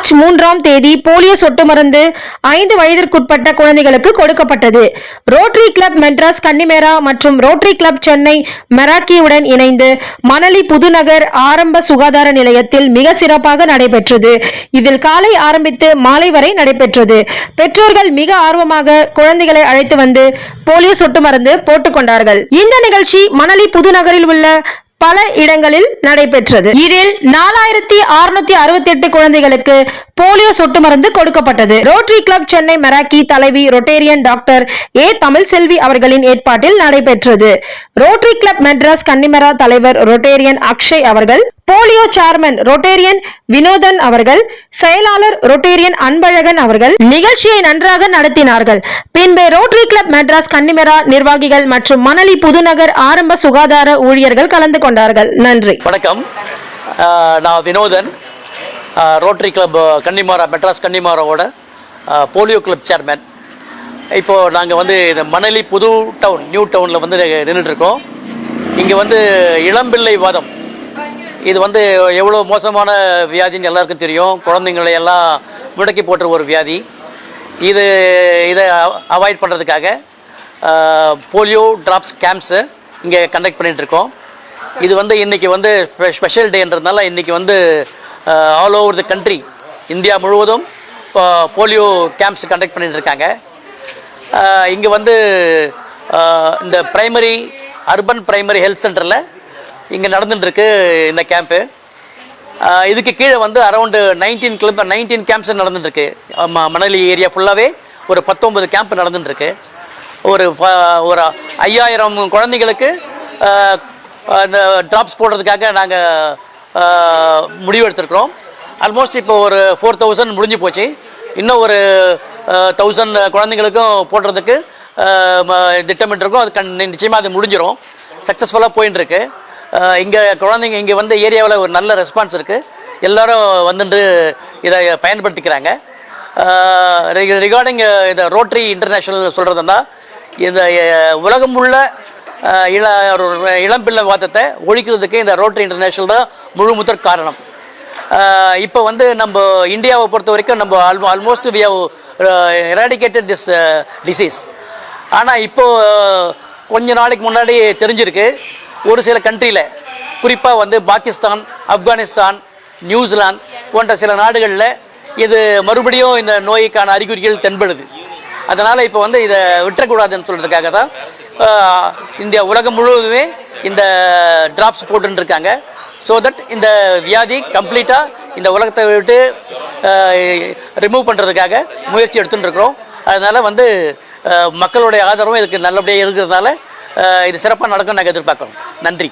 March மூன்றாம் தேதி polio சொட்டு மருந்து ஐந்து வயதிற்குட்பட்ட குழந்தைகளுக்கு கொடுக்கப்பட்டது. ரோட்டரி கிளப் மெட்ராஸ் கன்னிமேரா மற்றும் ரோட்டரி கிளப் சென்னை மெராக்கியுடன் இணைந்து மணலி புதுநகர் ஆரம்ப சுகாதார நிலையத்தில் மிக சிறப்பாக நடைபெற்றது. இதில் காலை ஆரம்பித்து மாலை வரை நடைபெற்றது. பெற்றோர்கள் மிக ஆர்வமாக குழந்தைகளை அழைத்து வந்து போலியோ சொட்டு மருந்து போட்டுக் கொண்டார்கள். இந்த நிகழ்ச்சி மணலி புதுநகரில் உள்ள பல இடங்களில் நடைபெற்றது. இதில் நாலாயிரத்தி அறுநூத்தி அறுபத்தி எட்டு குழந்தைகளுக்கு போலியோ சொட்டு மருந்து கொடுக்கப்பட்டது. ரோட்டரி கிளப் சென்னை மெராக்கி தலைவி Rotarian doctor A Tamil Selvi அவர்களின் ஏற்பாட்டில் நடைபெற்றது. ரோட்டரி கிளப் மெட்ராஸ் கன்னிமரா தலைவர் ரொட்டேரியன் அக்ஷய் அவர்கள் போலியோ சேர்மன் ரொட்டேரியன் வினோதன் அவர்கள் செயலாளர் ரொட்டேரியன் அன்பழகன் அவர்கள் நிகழ்ச்சியை நன்றாக நடத்தினார்கள். பின்பு ரோட்டரி கிளப் மெட்ராஸ் கன்னிமரா நிர்வாகிகள் மற்றும் மணலி புதுநகர் ஆரம்ப சுகாதார ஊழியர்கள் கலந்து கொண்டார்கள். நன்றி. வணக்கம். நான் Vinothan. Rotary club Connemara Madras கன்னிமாராவோட polio club chairman இப்போது நாங்கள் வந்து இந்த மணலி புது டவுன் நியூ டவுனில் வந்து நின்றுட்டுருக்கோம் இங்கே வந்து இளம்பிள்ளை வாதம் இது வந்து எவ்வளோ மோசமான வியாதின்னு எல்லாருக்கும் தெரியும். குழந்தைங்களை எல்லாம் முடக்கி போட்டுற ஒரு வியாதி. இது இதை அவாய்ட் பண்ணுறதுக்காக போலியோ ட்ராப்ஸ் கேம்ப்ஸு இங்கே கண்டக்ட் பண்ணிகிட்ருக்கோம் இருக்கோம் இது வந்து இன்றைக்கி வந்து ஸ்பெஷல் டேன்றதுனால இன்றைக்கி வந்து all over the country India முழுவதும் போலியோ கேம்ப்ஸ் கண்டக்ட் பண்ணிகிட்ருக்காங்க இங்கே வந்து இந்த ப்ரைமரி அர்பன் ப்ரைமரி ஹெல்த் சென்டரில் இங்கே நடந்துட்டுருக்கு இந்த கேம்ப்பு இதுக்கு கீழே வந்து around nineteen club nineteen camps நடந்துட்டுருக்கு. மணலி ஏரியா ஃபுல்லாகவே ஒரு பத்தொம்பது கேம்ப் நடந்துட்டுருக்கு. ஒரு ஒரு ஐயாயிரம் குழந்தைங்களுக்கு இந்த அந்த ட்ராப்ஸ் போடுறதுக்காக நாங்கள் முடிவு எடுத்திருக்கிறோம் ஆல்மோஸ்ட் இப்போ ஒரு ஃபோர் தௌசண்ட் முடிஞ்சு போச்சு. இன்னும் ஒரு தௌசண்ட் குழந்தைங்களுக்கும் போடுறதுக்கு திட்டமிட்டிருக்கோம். அது கண் நிச்சயமாக அது முடிஞ்சிடும் சக்ஸஸ்ஃபுல்லாக போயின்னு இருக்கு இங்கே குழந்தைங்க இங்கே வந்து ஏரியாவில் ஒரு நல்ல ரெஸ்பான்ஸ் இருக்குது எல்லோரும் வந்துட்டு இதை பயன்படுத்திக்கிறாங்க. ரிகார்டிங் இந்த ரோட்டரி இன்டர்நேஷ்னல் சொல்கிறதுனா இந்த உலகம் உள்ள இள ஒரு இளம்பிள்ளை வாதத்தை ஒழிக்கிறதுக்கு இந்த ரோட்டரி இன்டர்நேஷ்னல் தான் முழு முதற் காரணம். இப்போ வந்து நம்ம இந்தியாவை பொறுத்த வரைக்கும் நம்ம almost almost we have eradicated this disease ஆனால் இப்போது கொஞ்ச நாளைக்கு முன்னாடி தெரிஞ்சிருக்கு ஒரு சில கண்ட்ரியில் குறிப்பாக வந்து பாகிஸ்தான் ஆப்கானிஸ்தான் நியூசிலாந்து போன்ற சில நாடுகளில் இது மறுபடியும் இந்த நோய்க்கான அறிகுறிகள் தென்படுது. அதனால் இப்போ வந்து இதை விட்டுறக்கூடாதுன்னு சொல்கிறதுக்காக தான் இந்தியா உலகம் முழுவதுமே இந்த ட்ராப்ஸ் போட்டுருக்காங்க ஸோ தட் இந்த வியாதி கம்ப்ளீட்டாக இந்த உலகத்தை விட்டு ரிமூவ் பண்ணுறதுக்காக முயற்சி எடுத்துட்டு இருக்கிறோம் அதனால் வந்து மக்களுடைய ஆதரவும் இதுக்கு நல்லபடியாக இருக்கிறதுனால இது சிறப்பாக நடக்கும் நாங்கள் எதிர்பார்க்குறோம். நன்றி.